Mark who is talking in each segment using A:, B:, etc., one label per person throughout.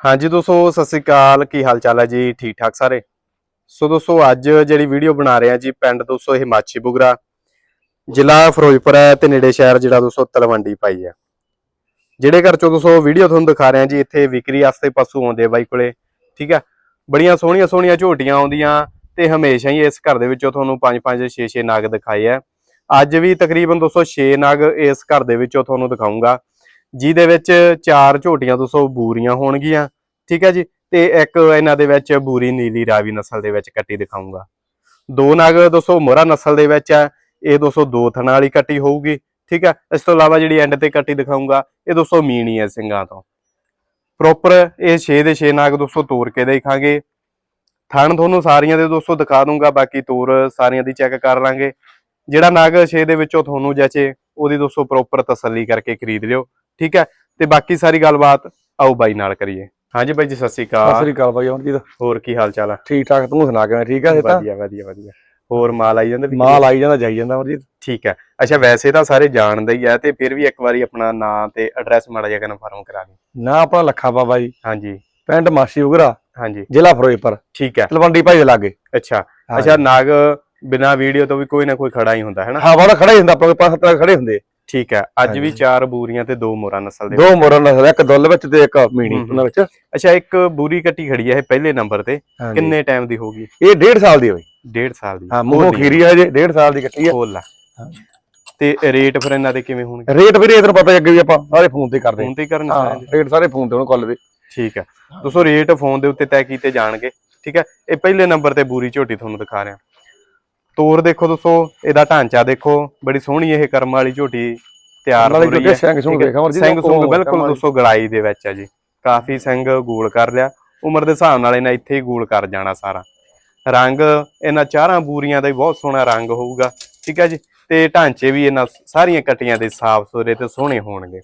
A: ਹਾਂਜੀ ਦੋਸਤੋ, ਸਤਿ ਸ੍ਰੀ ਅਕਾਲ। ਕੀ ਹਾਲ ਚਾਲ ਹੈ ਜੀ? ਠੀਕ ਠਾਕ ਸਾਰੇ? ਸੋ ਦੋਸਤੋ, ਅੱਜ ਜਿਹੜੀ ਵੀਡੀਓ ਬਣਾ ਰਹੇ ਆ ਜੀ, ਪਿੰਡ ਦੋਸਤੋ ਇਹ ਮਾਛੀ ਬੁਗਰਾ, ਜ਼ਿਲ੍ਹਾ ਫਿਰੋਜ਼ਪੁਰ ਹੈ ਤੇ ਨੇੜੇ ਸ਼ਹਿਰ ਜਿਹੜਾ ਦੋਸਤੋ ਤਲਵੰਡੀ ਪਾਈ ਹੈ। ਜਿਹੜੇ ਘਰ ਚੋਂ ਦੋਸਤੋ ਵੀਡੀਓ ਤੁਹਾਨੂੰ ਦਿਖਾ ਰਹੇ ਆ ਜੀ, ਇੱਥੇ ਵਿਕਰੀ ਵਾਸਤੇ ਪਸ਼ੂ ਆਉਂਦੇ ਬਾਈ ਕੋਲੇ, ਠੀਕ ਹੈ? ਬੜੀਆਂ ਸੋਹਣੀਆਂ ਸੋਹਣੀਆਂ ਝੋਟੀਆਂ ਆਉਂਦੀਆਂ ਤੇ ਹਮੇਸ਼ਾ ਹੀ ਇਸ ਘਰ ਦੇ ਵਿੱਚੋਂ ਤੁਹਾਨੂੰ 5 5 6 6 ਨਾਗ ਦਿਖਾਏ ਆ। ਅੱਜ ਵੀ ਤਕਰੀਬਨ 206 ਨਾਗ ਇਸ ਘਰ ਦੇ ਵਿੱਚੋਂ ਤੁਹਾਨੂੰ ਦਿਖਾਉਂਗਾ ਜਿਹਦੇ ਵਿੱਚ ਚਾਰ ਝੋਟੀਆਂ ਦੋਸਤੋ ਬੂਰੀਆਂ ਹੋਣਗੀਆਂ, ਠੀਕ ਹੈ ਜੀ? ਤੇ ਇੱਕ ਇਹਨਾਂ ਦੇ ਵਿੱਚ ਬੂਰੀ ਨੀਲੀ ਰਾਵੀ ਨਸਲ ਦੇ ਵਿੱਚ ਕੱਟੀ ਦਿਖਾਉਂਗਾ ਦੋ ਨਗ ਦੋਸਤੋ ਮੋਹਰਾ ਨਸਲ ਦੇ ਵਿੱਚ ਹੈ, ਇਹ ਦੋਸਤੋ ਦੋ ਥਣਾ ਵਾਲੀ ਕੱਟੀ ਹੋਊਗੀ, ਠੀਕ ਹੈ? ਇਸ ਤੋਂ ਇਲਾਵਾ ਜਿਹੜੀ ਐਂਡ ਤੇ ਕੱਟੀ ਦਿਖਾਉਂਗਾ ਇਹ ਦੋਸਤੋ ਮੀਣੀ ਹੈ ਸਿੰਘਾਂ ਤੋਂ। ਪ੍ਰੋਪਰ ਇਹ 6 ਦੇ 6 ਨਾਗ ਦੋਸਤੋ ਤੋੜ ਕੇ ਦੇਖਾਂਗੇ। ਥਣ ਤੁਹਾਨੂੰ ਸਾਰੀਆਂ ਦੇ ਦੋਸਤੋ ਦਿਖਾ ਦੂੰਗਾ, ਬਾਕੀ ਤੋਰ ਸਾਰੀਆਂ ਦੀ ਚੈੱਕ ਕਰ ਲਾਂਗੇ। ਜਿਹੜਾ ਨਾਗ 6 ਦੇ ਵਿੱਚੋਂ ਤੁਹਾਨੂੰ ਜਚੇ, ਉਹਦੀ ਦੋਸਤੋ ਪ੍ਰੋਪਰ ਤਸੱਲੀ ਕਰਕੇ ਖਰੀਦ ਲਿਓ। ਠੀਕ ਹੈ? ਤੇ ਬਾਕੀ ਸਾਰੀ ਗੱਲਬਾਤ ਆਓ ਬਾਈ ਨਾਲ ਕਰੀਏ। ਹਾਂਜੀ ਬਾਈ ਜੀ ਸਤਿ ਸ਼੍ਰੀ
B: ਸਤਿ
A: ਅਕਾਲ
B: ਸ੍ਰੀ ਅਕਾਲ ਬਾਈ ਅਮਰਜੀਤ
A: ਹੋਰ ਕੀ ਹਾਲ ਚਾਲ ਆ?
B: ਠੀਕ ਠਾਕ ਤੂੰ ਸੁਣਾ ਕਿਵੇਂ ਠੀਕ ਆ ਇਹ ਤਾਂ
A: ਵਧੀਆ ਵਧੀਆ ਵਧੀਆ। ਹੋਰ ਮਾਲ ਆਈ ਜਾਂਦਾ ਵੀ?
B: ਮਾਲ ਆਈ ਜਾਂਦਾ ਜਾਈ ਜਾਂਦਾ ਅਮਰਜੀਤ।
A: ਠੀਕ ਹੈ। ਅੱਛਾ ਵੈਸੇ ਤਾਂ ਸਾਰੇ ਜਾਣਦੇ ਹੀ ਆ ਤੇ ਫਿਰ ਵੀ ਇੱਕ ਵਾਰੀ ਆਪਣਾ ਨਾਂ ਤੇ ਐਡਰੈਸ ਮਾੜਾ ਜਿਹਾ ਕਨਫਰਮ ਕਰਾ ਦੇ
B: ਨਾ ਆਪਣਾ ਲੱਖਾ ਬਾਬਾ ਜੀ।
A: ਹਾਂਜੀ।
B: ਪਿੰਡ ਮਾਸੀ ਉਗਰਾ
A: ਹਾਂਜੀ।
B: ਜ਼ਿਲ੍ਹਾ ਫਿਰੋਜ਼ਪੁਰ।
A: ਠੀਕ ਹੈ।
B: ਤਲਵੰਡੀ ਭਾਈ ਦੇ ਲਾਗੇ।
A: ਅੱਛਾ। ਅੱਛਾ ਨਾਗ ਬਿਨਾ ਵੀਡੀਓ ਤੋਂ ਵੀ ਕੋਈ ਨਾ ਕੋਈ ਖੜਾ ਹੀ ਹੁੰਦਾ ਹੈ ਨਾ?
B: ਹਾਂ ਵਾਲਾ ਖੜਾ ਹੀ ਹੁੰਦਾ ਪੰਜ ਸੱਤ ਨਾਗ ਖੜੇ ਹੁੰਦੇ।
A: ਠੀਕ ਹੈ ਅੱਜ ਵੀ। ਚਾਰ ਬੂਰੀਆਂ ਤੇ ਦੋ ਮੋਰਾ ਨਸਲ ਦੇ
B: ਦੋ ਮੋਰਨ ਨਸਲ ਇੱਕ ਦੁੱਲ ਵਿੱਚ ਤੇ ਇੱਕ ਮੀਣੀ
A: ਹੂੰ, ਹੂੰ।
B: ਉਹਨਾਂ ਵਿੱਚ।
A: ਅੱਛਾ ਇੱਕ ਬੂਰੀ ਕੱਟੀ ਖੜੀ ਹੈ ਇਹ ਪਹਿਲੇ ਨੰਬਰ ਤੇ। ਕਿੰਨੇ ਟਾਈਮ ਦੀ ਹੋਗੀ
B: ਇਹ 1.5 ਸਾਲ ਦੀ ਹੋਈ
A: 1.5 ਸਾਲ ਦੀ।
B: ਹਾਂ ਮੂੰਹੋਂ ਖੀਰੀ ਆ ਜੇ 1.5 ਸਾਲ ਦੀ ਕੱਟੀ ਹਾਂ।
A: ਤੇ ਰੇਟ ਫਿਰ ਇਹਨਾਂ ਦੇ ਕਿਵੇਂ ਹੋਣਗੇ?
B: ਰੇਟ ਵੀਰੇ ਇਧਰ ਪਤਾ ਅੱਗੇ ਵੀ ਆਪਾਂ ਸਾਰੇ ਫੋਨ ਤੇ ਕਰਦੇ
A: ਫੋਨ ਤੇ ਹੀ ਕਰਨ
B: ਹਾਂ? ਰੇਟ ਸਾਰੇ ਫੋਨ ਤੇ ਉਹਨਾਂ ਕੋਲ ਦੇ।
A: ਠੀਕ ਹੈ। ਦੋਸਤੋ ਰੇਟ ਫੋਨ ਦੇ ਉੱਤੇ ਤੈਅ ਕੀਤੇ ਜਾਣਗੇ। ਠੀਕ ਹੈ। ਇਹ ਪਹਿਲੇ ਨੰਬਰ ਤੇ ਬੂਰੀ ਝੋਟੀ ਤੁਹਾਨੂੰ ਦਿਖਾ ਰਿਹਾ। ਤੋਰ ਦੇਖੋ ਦੋਸਤੋ ਇਹਦਾ ਢਾਂਚਾ ਦੇਖੋ ਬੜੀ ਸੋਹਣੀ ਇਹ ਕਰਮ ਵਾਲੀ ਝੋਟੀ ਤਿਆਰ ਹੋ ਰਹੀ ਹੈ।
B: ਸਿੰਘ ਸੁੰਗ
A: ਹੈ।
B: ਦੇਖਾ ਅਮਰਜੀਤ
A: ਸਿੰਘ ਸੁੰਗ ਬਿਲਕੁਲ ਦੋਸਤੋ ਗੜਾਈ ਦੇ ਵਿੱਚ ਹੈ ਜੀ। ਕਾਫੀ ਸਿੰਘ ਗੋਲ ਕਰ ਲਿਆ। ਉਮਰ ਦੇ ਹਿਸਾਬ ਨਾਲ ਇਹਨਾਂ ਇੱਥੇ ਹੀ ਗੋਲ ਕਰ ਜਾਣਾ ਸਾਰਾ। ਰੰਗ ਇਹਨਾਂ ਚਾਰਾਂ ਬੂਰੀਆਂ ਦਾ ਵੀ ਬਹੁਤ ਸੋਹਣਾ ਰੰਗ ਹੋਊਗਾ। ਠੀਕ ਹੈ ਜੀ? ਤੇ ਢਾਂਚੇ ਵੀ ਇਹਨਾਂ ਸਾਰੀਆਂ ਕੱਟੀਆਂ ਦੇ ਸਾਫ਼ ਸੁਥਰੇ ਤੇ ਸੋਹਣੇ ਹੋਣਗੇ।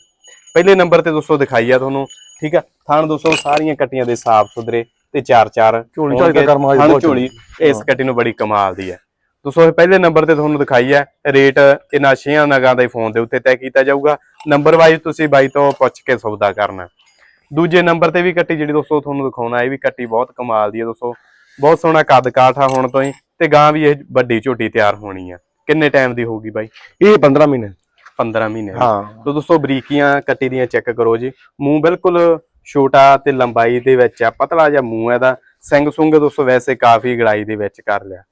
A: ਪਹਿਲੇ ਨੰਬਰ ਤੇ ਦੋਸਤੋ ਦਿਖਾਈ ਆ ਤੁਹਾਨੂੰ। ਠੀਕ ਹੈ? ਥਣ ਦੋਸਤੋ ਸਾਰੀਆਂ ਕੱਟੀਆਂ ਦੇ ਸਾਫ਼ ਸੁਥਰੇ ਤੇ ਚਾਰ ਚਾਰ
B: ਝੋਲੀ ਝਾਲੀ ਆ
A: ਝੋਲੀ ਇਸ ਕੱਟੀ ਨੂੰ ਬੜੀ ਕਮਾਲ ਦੀ ਹੈ। ਦੋਸਤੋ ਇਹ ਪਹਿਲੇ ਨੰਬਰ ਤੇ ਤੁਹਾਨੂੰ ਦਿਖਾਈ ਹੈ ਰੇਟ ਇਹਨਾਂ ਛੇਆਂ ਨਗਾਂ ਦੇ ਫੋਨ ਦੇ ਉੱਤੇ ਤੈਅ ਕੀਤਾ ਜਾਊਗਾ। ਨੰਬਰ ਵਾਈਜ਼ ਤੁਸੀਂ ਬਾਈ ਤੋਂ ਪੁੱਛ ਕੇ ਸੌਦਾ ਕਰਨਾ। ਦੂਜੇ ਨੰਬਰ ਤੇ ਵੀ ਕੱਟੀ ਜਿਹੜੀ ਦੋਸਤੋ ਤੁਹਾਨੂੰ ਦਿਖਾਉਣਾ ਇਹ ਵੀ ਕੱਟੀ ਬਹੁਤ ਕਮਾਲ ਦੀ ਹੈ ਦੋਸਤੋ। ਬਹੁਤ ਸੋਹਣਾ ਕੱਦ ਕਾਠਾ ਹੋਣ ਤੋਂ ਹੀ ਤੇ ਗਾਂ ਵੀ ਇਹ ਵੱਡੀ ਝੋਟੀ ਤਿਆਰ ਹੋਣੀ ਆ। ਕਿੰਨੇ ਟਾਈਮ ਦੀ ਹੋਊਗੀ ਬਾਈ?
B: ਇਹ 15 ਮਹੀਨੇ।
A: 15 ਮਹੀਨੇ।
B: ਹਾਂ।
A: ਤੋ ਦੋਸਤੋ ਬਰੀਕੀਆਂ ਕੱਟੀ ਦੀਆਂ ਚੈੱਕ ਕਰੋ ਜੀ। ਮੂੰਹ ਬਿਲਕੁਲ ਛੋਟਾ ਤੇ ਲੰਬਾਈ ਦੇ ਵਿੱਚ ਆ ਪਤਲਾ ਜਿਹਾ ਮੂੰਹ ਹੈ ਦਾ ਸਿੰਘ ਸੁੰਗ ਦੋਸਤੋ ਵੈਸੇ ਕਾਫੀ ਗੜਾਈ ਦੇ ਵਿੱਚ ਕਰ ਲਿਆ।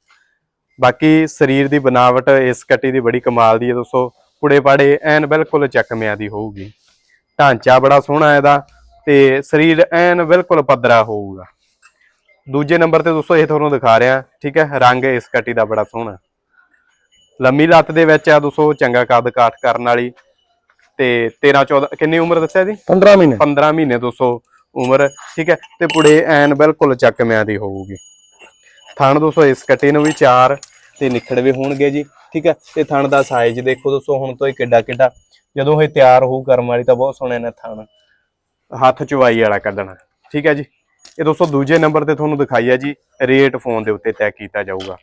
A: ਬਾਕੀ ਸਰੀਰ ਦੀ ਬਨਾਵਟ ਇਸ ਕੱਟੀ ਦੀ ਬੜੀ ਕਮਾਲ ਦੀ ਹੈ ਦੋਸਤੋ। ਪੁੜੇ ਪਾੜੇ ਐਨ ਬਿਲਕੁਲ ਚੱਕਮਿਆਂ ਦੀ ਹੋਊਗੀ। ਢਾਂਚਾ ਬੜਾ ਸੋਹਣਾ ਇਹਦਾ ਤੇ ਸਰੀਰ ਐਨ ਬਿਲਕੁਲ ਪੱਧਰਾ ਹੋਊਗਾ। ਦੂਜੇ ਨੰਬਰ ਤੇ ਦੋਸਤੋ ਇਹ ਤੁਹਾਨੂੰ ਦਿਖਾ ਰਿਹਾ ਠੀਕ ਹੈ ਰੰਗ ਇਸ ਕੱਟੀ ਦਾ ਬੜਾ ਸੋਹਣਾ। ਲੰਮੀ ਲੱਤ ਦੇ ਵਿੱਚ ਆ ਦੋਸਤੋ ਚੰਗਾ ਕੱਦ ਕਾਠ ਕਰਨ ਵਾਲੀ। ਤੇ 13 14 ਕਿੰਨੀ ਉਮਰ ਦੱਸਿਆ ਜੀ
B: 15 ਮਹੀਨੇ।
A: 15 ਮਹੀਨੇ ਦੋਸਤੋ ਉਮਰ ਠੀਕ ਹੈ ਤੇ ਪੁੜੇ ਐਨ ਬਿਲਕੁਲ ਚੱਕਮਿਆਂ ਦੀ ਹੋਊਗੀ। ਥਣ ਦੋਸਤੋ ਇਸ ਕੱਟੇ ਨੂੰ ਵੀ ਚਾਰ ਤੇ ਨਿਖੜਵੇ ਹੋਣਗੇ ਜੀ ਠੀਕ ਹੈ? ਤੇ ਥਣ ਦਾ ਸਾਈਜ਼ ਦੇਖੋ ਦੋਸਤੋ ਹੁਣ ਤੋਂ ਹੀ ਕਿੱਡਾ ਕਿੱਡਾ ਜਦੋਂ ਇਹ ਤਿਆਰ ਹੋਊ ਕਰਮ ਵਾਲੀ ਤਾਂ ਬਹੁਤ ਸੋਹਣੇ ਨੇ ਥਣ। ਹੱਥ ਚੁਵਾਈ ਵਾਲਾ ਕੱਢਣਾ ਠੀਕ ਹੈ ਜੀ? ਇਹ ਦੋਸਤੋ ਦੂਜੇ ਨੰਬਰ ਤੇ ਤੁਹਾਨੂੰ ਦਿਖਾਈ ਹੈ ਜੀ ਰੇਟ ਫੋਨ ਦੇ ਉੱਤੇ ਤੈਅ ਕੀਤਾ ਜਾਊਗਾ।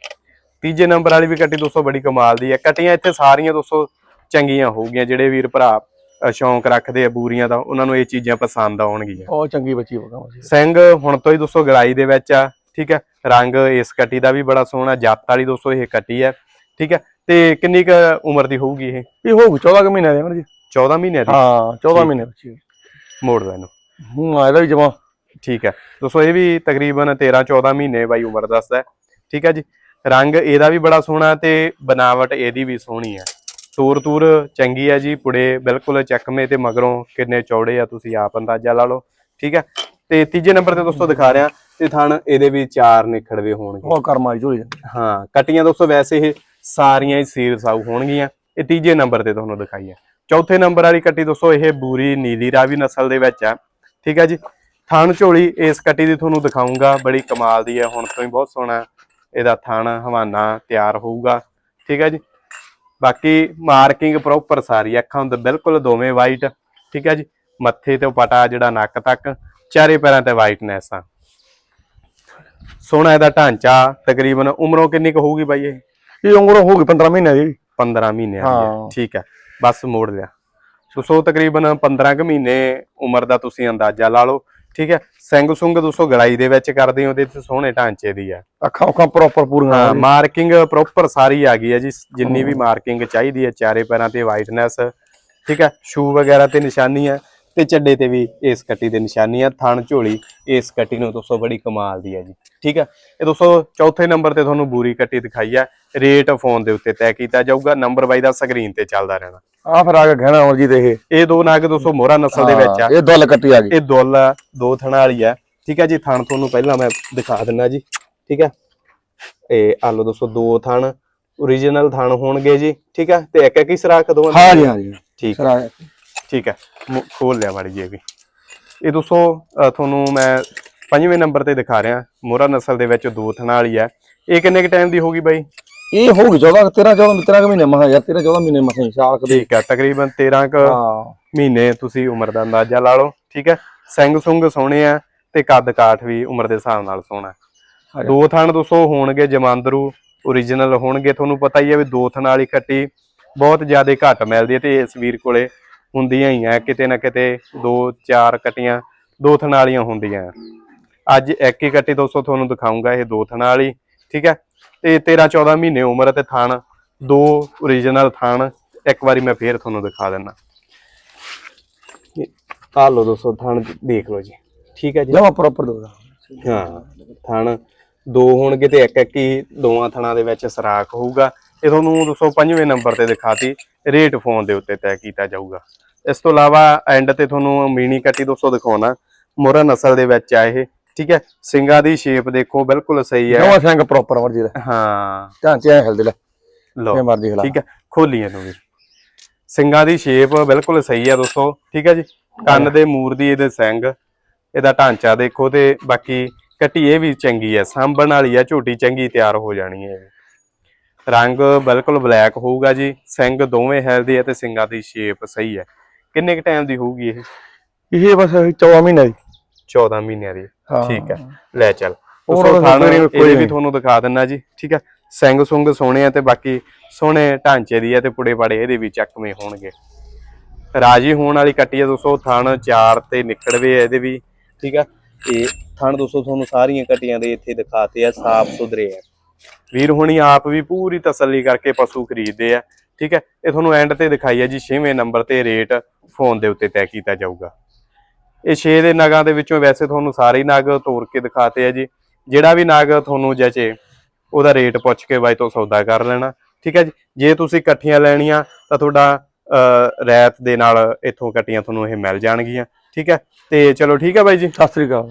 A: ਤੀਜੇ ਨੰਬਰ ਵਾਲੀ ਵੀ ਕੱਟੀ ਦੋਸਤੋ ਬੜੀ ਕਮਾਲ ਦੀ ਹੈ। ਕੱਟੀਆਂ ਇੱਥੇ ਸਾਰੀਆਂ ਦੋਸਤੋ ਚੰਗੀਆਂ ਹੋਊਗੀਆਂ ਜਿਹੜੇ ਵੀਰ ਭਰਾ ਸ਼ੌਂਕ ਰੱਖਦੇ ਆ ਬੂਰੀਆਂ ਦਾ ਉਹਨਾਂ ਨੂੰ ਇਹ ਚੀਜ਼ਾਂ ਪਸੰਦ ਆਉਣਗੀਆਂ।
B: ਉਹ ਚੰਗੀ ਬੱਚੀ ਹੋਗਾ
A: ਸਿੰਘ ਹੁਣ ਤੋਂ ਹੀ ਦੋਸਤੋ ਗਲਾਈ ਦੇ ਵਿੱਚ ਆ ਠੀਕ ਹੈ? ਰੰਗ ਇਸ ਕੱਟੀ ਦਾ ਵੀ ਬੜਾ ਸੋਹਣਾ ਜੱਤ ਵਾਲੀ ਦੋਸਤੋ ਇਹ ਕੱਟੀ ਹੈ। ਠੀਕ ਹੈ? ਤੇ ਕਿੰਨੀ ਕੁ ਉਮਰ ਦੀ ਹੋਊਗੀ ਇਹ?
B: ਇਹ ਹੋਊ 14 ਕੁ ਮਹੀਨੇ ਦੇ ਮਰਜ਼ੀ
A: 14 ਮਹੀਨਿਆਂ ਦੀ?
B: ਹਾਂ 14
A: ਠੀਕ।
B: ਮਹੀਨੇ ਬੱਚੀ
A: ਮੋੜ ਦੋ ਇਹਨੂੰ।
B: ਹੂੰ ਇਹਦਾ ਵੀ ਜਮਾ।
A: ਠੀਕ ਹੈ। ਦੋਸਤੋ ਇਹ ਵੀ ਤਕਰੀਬਨ 13 14 ਮਹੀਨੇ ਬਾਈ ਉਮਰ ਦੱਸਦਾ। ਠੀਕ ਹੈ ਜੀ? ਰੰਗ ਇਹਦਾ ਵੀ ਬੜਾ ਸੋਹਣਾ ਤੇ ਬਨਾਵਟ ਇਹਦੀ ਵੀ ਸੋਹਣੀ ਹੈ। ਤੂਰ ਤੂਰ ਚੰਗੀ ਹੈ ਜੀ ਪੁੜੇ ਬਿਲਕੁਲ ਚੱਕਵੇਂ ਤੇ ਮਗਰੋਂ ਕਿੰਨੇ ਚੌੜੇ ਆ ਤੁਸੀਂ ਆਪ ਅੰਦਾਜ਼ਾ ਲਾ ਲਓ। ਠੀਕ ਹੈ? ਤੇ ਤੀਜੇ ਨੰਬਰ ਤੇ ਦੋਸਤੋ ਦਿਖਾ ਰਿਹਾ। ਤੇ ਥਣ ਇਹਦੇ ਵੀ ਚਾਰ ਨਿਖੜਵੇ ਹੋਣਗੇ।
B: ਉਹ ਕਰਮਾਈ ਝੋਲੀ ਜਾਂਦੀ।
A: ਹਾਂ ਕਟੀਆਂ ਦੋਸਤੋ ਵੈਸੇ ਇਹ ਸਾਰੀਆਂ ਹੀ ਸੀਰ ਸਾਊ ਹੋਣਗੀਆਂ। ਇਹ ਤੀਜੇ ਨੰਬਰ ਤੇ ਤੁਹਾਨੂੰ ਦਿਖਾਈ ਹੈ ਚੌਥੇ ਨੰਬਰ ਵਾਲੀ ਕੱਟੀ ਦੋਸਤੋ ਇਹ ਬੂਰੀ ਨੀਲੀ ਰਾਵੀ ਨਸਲ ਦੇ ਵਿੱਚ ਆ। ਠੀਕ ਹੈ ਜੀ? ਥਣ ਝੋਲੀ ਇਸ ਕੱਟੀ ਦੀ ਤੁਹਾਨੂੰ ਦਿਖਾਉਂਗਾ ਬੜੀ ਕਮਾਲ ਦੀ ਹੈ ਹੁਣ ਤੋਂ ਹੀ ਬਹੁਤ ਸੋਹਣਾ ਇਹਦਾ ਥਣ ਹਵਾਨਾ ਤਿਆਰ ਹੋਊਗਾ। ਠੀਕ ਹੈ ਜੀ? ਬਾਕੀ ਮਾਰਕਿੰਗ ਪ੍ਰੋਪਰ ਸਾਰੀ ਅੱਖਾਂ ਹੁੰਦੇ ਬਿਲਕੁਲ ਦੋਵੇਂ ਵਾਈਟ ਠੀਕ ਹੈ ਜੀ? ਮੱਥੇ ਤੇ ਪਟਾ ਜਿਹੜਾ ਨੱਕ ਤੱਕ ਚਾਰੇ ਪੈਰਾਂ ਤੇ ਵਾਈਟਨੈਸ ਆ। ਸੋਹਣਾ ਇਹਦਾ ਢਾਂਚਾ ਤਕਰੀਬਨ ਉਮਰੋਂ ਕਿੰਨੀ ਕੁ ਹੋਊਗੀ ਬਾਈ ਇਹ?
B: ਇਹ ਉਮਰ ਹੋਊਗੀ 15 ਮਹੀਨੇ ਦੀ।
A: 15 ਮਹੀਨਿਆਂ ਦੀ ਹੈ।
B: ਹਾਂ।
A: ਠੀਕ ਹੈ। ਬਸ ਮੋੜ ਲਿਆ। ਸੋ ਸੋ ਤਕਰੀਬਨ 15 ਕੁ ਮਹੀਨੇ ਉਮਰ ਦਾ ਤੁਸੀਂ ਅੰਦਾਜ਼ਾ ਲਾ ਲਓ। ਠੀਕ ਹੈ। ਸਿੰਘ ਸੁੰਗ ਦੋਸਤੋ ਗਲਾਈ ਦੇ ਵਿੱਚ ਕਰਦੇ ਹੋ ਤੇ ਇੱਥੇ ਸੋਹਣੇ ਢਾਂਚੇ ਦੀ ਆ
B: ਅੱਖਾਂ ਉੱਖਾਂ ਪ੍ਰੋਪਰ ਪੂਰੀਆਂ
A: ਹਾਂ। ਮਾਰਕਿੰਗ ਪ੍ਰੋਪਰ ਸਾਰੀ ਆ ਗਈ ਹੈ ਜੀ। ਜਿੰਨੀ ਵੀ ਮਾਰਕਿੰਗ ਚਾਹੀਦੀ ਹੈ ਚਾਰੇ ਪੈਰਾਂ ਤੇ ਵਾਈਟਨੈਸ ਠੀਕ ਹੈ। ਸ਼ੂ ਵਗੈਰਾ ਤੇ ਨਿਸ਼ਾਨੀ ਹੈ। ਤੇ ਚੱਡੇ ਤੇ ਵੀ ਇਸ ਕੱਟੀ ਦੇ ਨਿਸ਼ਾਨੀ ਹੈ ਥਣ ਝੋਲੀ ਇਸ ਕੱਟੀ ਨੂੰ ਦੋਸਤੋ ਬੜੀ ਕਮਾਲ ਦੀ ਹੈ ਜੀ। ਠੀਕ ਹੈ ਇਹ ਦੋਸਤੋ ਚੌਥੇ ਨੰਬਰ ਤੇ ਤੁਹਾਨੂੰ ਬੂਰੀ ਕੱਟੀ ਦਿਖਾਈ ਹੈ ਰੇਟ ਫੋਨ ਦੇ ਉੱਤੇ ਤੈਅ ਕੀਤਾ ਜਾਊਗਾ ਨੰਬਰ ਬਾਈ ਦਾ ਸਕਰੀਨ ਤੇ ਚੱਲਦਾ ਰਹਿਣਾ।
B: ਆ ਫਿਰ ਆ ਕੇ ਗਹਿਣਾ ਅਮਰ ਜੀ ਇਹ।
A: ਇਹ ਦੋ ਨਗ ਦੋਸਤੋ ਮੋਹਰਾ ਨਸਲ ਦੇ ਵਿੱਚ ਆ।
B: ਇਹ ਦੁੱਲ ਕੱਟੀ ਆ ਗਈ।
A: ਇਹ ਦੁੱਲ ਆ, ਦੋ ਥਣਾ ਵਾਲੀ ਆ। ਠੀਕ ਹੈ ਜੀ ਥਣ ਤੁਹਾਨੂੰ ਪਹਿਲਾਂ ਮੈਂ ਦਿਖਾ ਦਿੰਨਾ ਜੀ। ਠੀਕ ਹੈ ਇਹ ਆ ਲਓ ਦੋਸਤੋ ਦੋ ਥਣ origignal ਥਣ ਹੋਣਗੇ ਜੀ। ਠੀਕ ਹੈ ਤੇ ਇੱਕ ਇੱਕ ਹੀ ਸਰਾਖ ਦੋਵਾਂ ਦੀ?
B: ਹਾਂ ਜੀ ਹਾਂ ਜੀ
A: ਠੀਕ।
B: ਸਰ ਆ
A: ਠੀਕ ਹੈ ਖੋਲ ਲਿਆ ਮਾੜੀ ਜੀ ਇਹ ਵੀ। ਇਹ ਦੋਸਤੋ ਤੁਹਾਨੂੰ ਮੈਂ ਪੰਜਵੇਂ ਨੰਬਰ ਤੇ ਦਿਖਾ ਰਿਹਾ ਮੋਹਰਾ ਨਸਲ ਦੇ ਵਿੱਚ ਦੋ ਥਣਾ ਵਾਲੀ ਆ ਇਹ ਕਿੰਨੇ ਕ ਟਾਈਮ ਦੀ ਹੋਗੀ ਬਾਈ?
B: ਇਹ ਹੋ ਗਈ 14 13 14 13 ਮਹੀਨੇ ਮਹਾ ਯਾਰ 13 14 ਮਹੀਨੇ ਮਹਾ ਸਾਲ ਕਦੇ
A: ਠੀਕ ਹੈ ਤਕਰੀਬਨ 13 ਕ
B: ਹਾਂ।
A: ਮਹੀਨੇ ਤੁਸੀਂ ਉਮਰ ਦਾ ਅੰਦਾਜ਼ਾ ਲਾ ਲਓ ਠੀਕ ਹੈ। ਸਿੰਘ ਸੁੰਗ ਸੋਹਣੇ ਆ ਤੇ ਕੱਦ ਕਾਠ ਵੀ ਉਮਰ ਦੇ ਹਿਸਾਬ ਨਾਲ ਸੋਹਣਾ। ਦੋ ਥਣ ਦੋਸਤੋ ਹੋਣਗੇ ਜਮਾਂਦਰੂ origignal ਹੋਣਗੇ। ਤੁਹਾਨੂੰ ਪਤਾ ਹੀ ਹੈ ਵੀ ਦੋ ਥਣ ਵਾਲੀ ਕੱਟੀ ਬਹੁਤ ਜ਼ਿਆਦਾ ਘੱਟ ਮਿਲਦੀ ਹੈ ਤੇ ਇਸ ਵੀਰ ਕੋਲੇ ਹੁੰਦੀਆਂ ਹੀ ਆ ਕਿਤੇ ਨਾ ਕਿਤੇ ਦੋ ਚਾਰ ਕਟੀਆਂ ਦੋ ਥਣ ਵਾਲੀਆਂ ਹੁੰਦੀਆਂ। ਅੱਜ ਇੱਕ ਹੀ ਕੱਟੀ ਦੋਸਤੋ ਤੁਹਾਨੂੰ ਦਿਖਾਉਂਗਾ ਇਹ ਦੋ ਥਣ ਵਾਲੀ ਠੀਕ ਹੈ ਤੇ 13 14 ਮਹੀਨੇ ਉਮਰ ਤੇ ਥਣ ਦੋ origignal ਥਣ ਇੱਕ ਵਾਰੀ ਮੈਂ ਫੇਰ ਤੁਹਾਨੂੰ ਦਿਖਾ ਦਿੰਦਾ ਆ ਲਓ ਦੋਸਤੋ ਥਣ ਦੇਖ ਲਓ ਜੀ ਠੀਕ ਹੈ ਜੀ?
B: ਜਮਾ ਪ੍ਰੋਪਰ ਦੋ
A: ਹਾਂ ਥਣ ਦੋ ਹੋਣਗੇ ਤੇ ਇੱਕ ਇੱਕ ਹੀ ਦੋਵਾਂ ਥਣਾਂ ਦੇ ਵਿੱਚ ਸਰਾਖ ਹੋਊਗਾ। ਇਹ ਤੁਹਾਨੂੰ ਦੋਸਤੋ ਪੰਜਵੇਂ ਨੰਬਰ ਤੇ ਦਿਖਾਤੀ। ਰੇਟ ਫੋਨ ਦੇ ਉੱਤੇ ਤੈਅ ਕੀਤਾ ਜਾਊਗਾ। ਇਸ ਤੋਂ ਇਲਾਵਾ ਐਂਡ ਤੇ ਤੁਹਾਨੂੰ ਮੀਨੀ ਕੱਟੀ ਦੋਸਤੋ ਦਿਖਾਉਣਾ। ਮੋਰਾ ਨਸਲ ਦੇ ਵਿੱਚ ਆ ਇਹ ਠੀਕ ਹੈ? ਸਿੰਗਾਂ ਦੀ ਸ਼ੇਪ ਦੇਖੋ ਬਿਲਕੁਲ ਸਹੀ ਹੈ।
B: ਜਮਾ ਸਿੰਘ ਪ੍ਰੋਪਰ ਅਮਰ ਜੀ ਦਾ।
A: ਹਾਂ।
B: ਢਾਂਚੇ ਐ ਹਿਲਦੇ ਲੈ। ਇਹ ਮਰਜ਼ੀ ਹਿਲਾ।
A: ਠੀਕ ਹੈ? ਖੋਲੀ ਇਹਨੂੰ ਵੀ। ਸਿੰਗਾਂ ਦੀ ਸ਼ੇਪ ਬਿਲਕੁਲ ਸਹੀ ਹੈ ਦੋਸਤੋ ਠੀਕ ਹੈ ਜੀ? ਕੰਨ ਦੇ ਮੂਰ ਦੀ ਇਹਦੇ ਸਿੰਘ ਇਹਦਾ ਢਾਂਚਾ ਦੇਖੋ ਤੇ ਬਾਕੀ ਕੱਟੀ ਇਹ ਵੀ ਚੰਗੀ ਹੈ। ਸਾਂਭਣ ਵਾਲੀ ਹੈ ਝੋਟੀ ਚੰਗੀ ਤਿਆਰ ਹੋ ਜਾਣੀ ਹੈ। ਰੰਗ ਬਿਲਕੁਲ ਬਲੈਕ ਹੋਊਗਾ ਜੀ। ਸਿੰਘ ਦੋਵੇਂ ਹੈਲਦੀ ਹੈ ਤੇ ਸਿੰਗਾਂ ਦੀ ਸ਼ੇਪ ਸਹੀ ਹੈ ਕਿੰਨੇ ਕ ਟਾਈਮ ਦੀ ਹੋਊਗੀ ਇਹ?
B: ਇਹ ਬਸ 14 ਮਹੀਨੇ ਦੀ।
A: 14 ਮਹੀਨਿਆਂ ਦੀ। ਠੀਕ ਹੈ ਲੈ ਚੱਲ।
B: ਹੋਰ ਕੋਈ
A: ਵੀ। ਤੁਹਾਨੂੰ ਦਿਖਾ ਦਿੰਨਾ ਜੀ। ਠੀਕ ਹੈ ਸਿੰਘ ਸੁੰਗ ਸੋਹਣੇ ਆ ਤੇ ਬਾਕੀ ਸੋਹਣੇ ਢਾਂਚੇ ਦੀ ਆ ਤੇ ਪੁੜੇ ਪਾੜੇ ਇਹਦੇ ਵੀ ਚੱਕਵੇਂ ਹੋਣਗੇ। ਰਾਜੀ ਹੋਣ ਵਾਲੀ ਕੱਟੀ ਆ ਦੋਸਤੋ ਥਣ ਚਾਰ ਤੇ ਨਿਕੜਵੇ ਆ ਇਹਦੇ ਵੀ। ਠੀਕ ਆ। ਤੇ ਥਣ ਦੋਸਤੋ ਤੁਹਾਨੂੰ ਸਾਰੀਆਂ ਕੱਟੀਆਂ ਦੇ ਇੱਥੇ ਦਿਖਾਤੇ ਆ ਸਾਫ਼ ਸੁਥਰੇ ਆ। ਵੀਰ ਹੁਣੀ ਆਪ ਵੀ ਪੂਰੀ ਤਸੱਲੀ ਕਰਕੇ ਪਸ਼ੂ ਖਰੀਦਦੇ ਆ ਠੀਕ ਹੈ? ਇਹ ਤੁਹਾਨੂੰ ਐਂਡ ਤੇ ਦਿਖਾਈ ਹੈ ਜੀ 6ਵੇਂ ਨੰਬਰ ਤੇ ਰੇਟ ਫੋਨ ਦੇ ਉੱਤੇ ਤੈਅ ਕੀਤਾ ਜਾਊਗਾ। ਇਹ 6 ਦੇ ਨਗਾਂ ਦੇ ਵਿੱਚੋਂ ਵੈਸੇ ਤੁਹਾਨੂੰ ਸਾਰੇ ਹੀ ਨਗ ਤੋੜ ਕੇ ਦਿਖਾਤੇ ਆ ਜੀ। ਜਿਹੜਾ ਵੀ ਨਗ ਤੁਹਾਨੂੰ ਜਚੇ ਉਹਦਾ ਰੇਟ ਪੁੱਛ ਕੇ ਬਾਈ ਤੋਂ ਸੌਦਾ ਕਰ ਲੈਣਾ ਠੀਕ ਹੈ ਜੀ? ਜੇ ਤੁਸੀਂ ਇਕੱਠੀਆਂ ਲੈਣੀਆਂ ਤਾਂ ਤੁਹਾਡਾ ਅਹ, ਰੈਤ ਦੇ ਨਾਲ ਇੱਥੋਂ ਕੱਟੀਆਂ ਤੁਹਾਨੂੰ ਇਹ ਮਿਲ ਜਾਣਗੀਆਂ ਠੀਕ ਹੈ? ਤੇ ਚਲੋ ਠੀਕ ਹੈ ਬਾਈ ਜੀ।
B: ਸਤਿ ਸ੍ਰੀ ਅਕਾਲ।